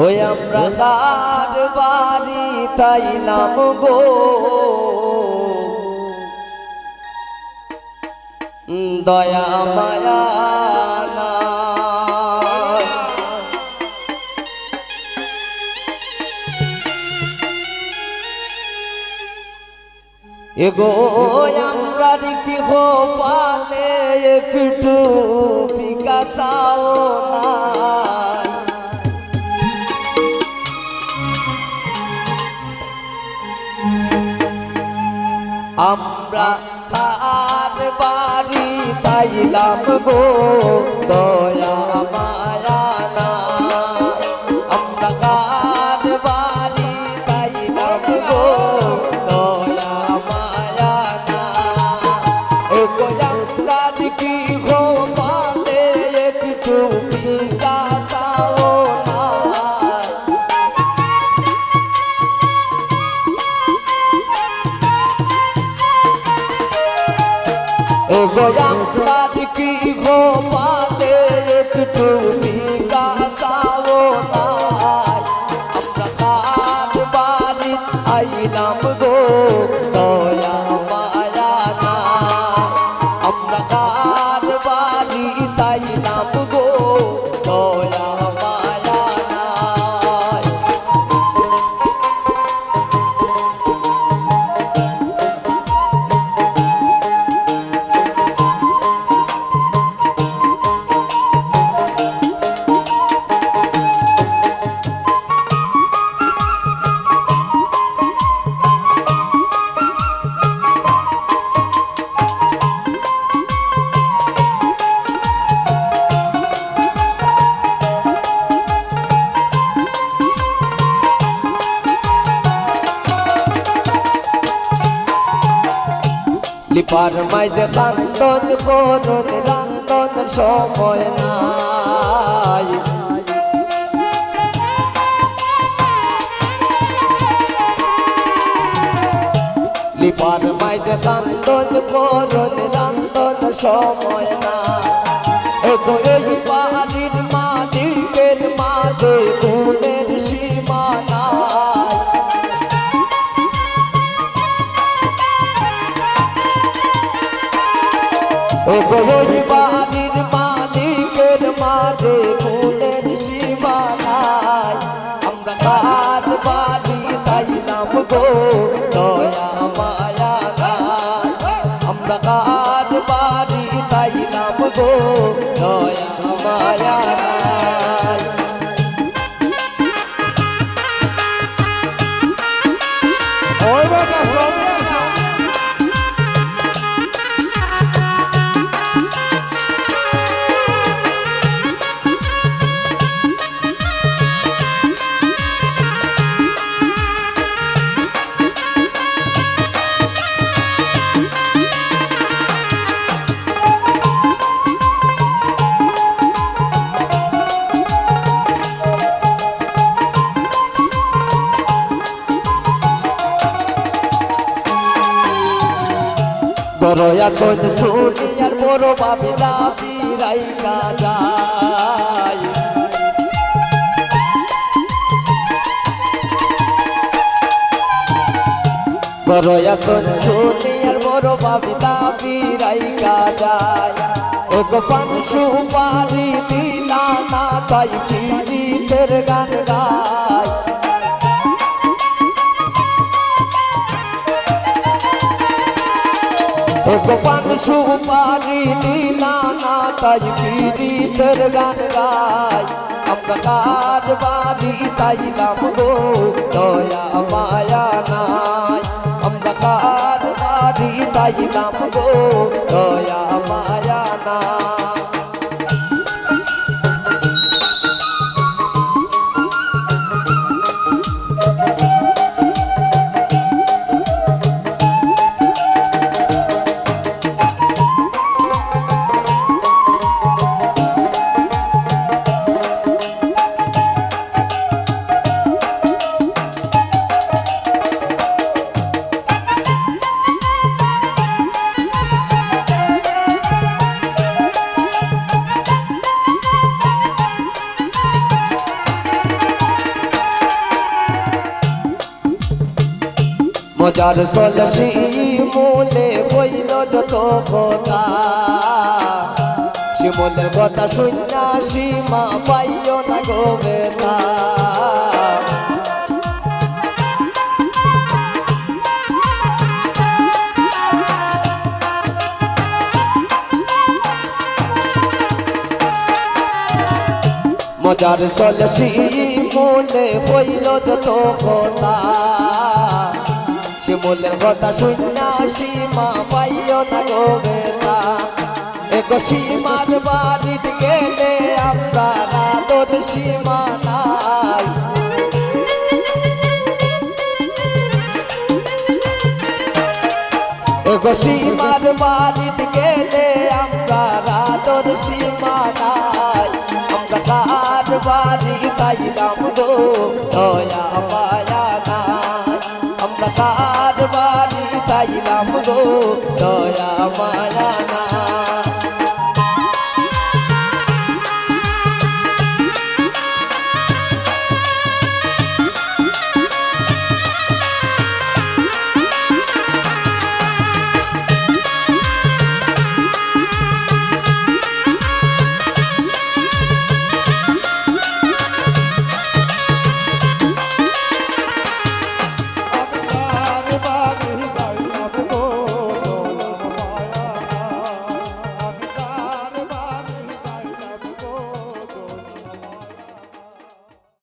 ওই আমরা কার বাড়ি তাই নাম গো দয়া, মায়া। এগো আমরা দেখি হো পানে একটু ফিকাসাও নাই আমরা খার বাড়ি তাইলাম গো? দয়া মায়া লিপার মাঝে কান্দন করুন রান্দন সময় নাই। লিপার মাঝে কান্দন করুন রান্দন সময় এগো এই বাড়ির তাইলাম গো এখন শুনি আর বড় ভাবিলা বিরাইকা যায়। বড় এখন শুনি আর বড় ভাবিলা বিরাইকা যায়। ও গোপান সুপারি দিলা না তাই ফিরিতের গান গায়। ও গোপান সুপারি দিলা না তাই পীড়িতের গান গাই আমরা কার বাড়ি তাইলাম গো দয়া মায়া নাই আমরা কার বাড়ি তাইলাম মজার সলসি মূলে বইল যত কথা। শিমলের কথা শুননা সীমা পাইও না গো বেতা মজার সলসি মূলে বইল যত কথা। শিমুলের কথা শুননা সীমা পাইও না গো বেতা এক সীমার বাড়ির গেলে আমরা না তোর সীমা নাই। এক সীমার বাড়ির গেলে আমরা রাতর সীমা নাই। আমরা তার বাড়ি চাইলাম গো দয়া মায়া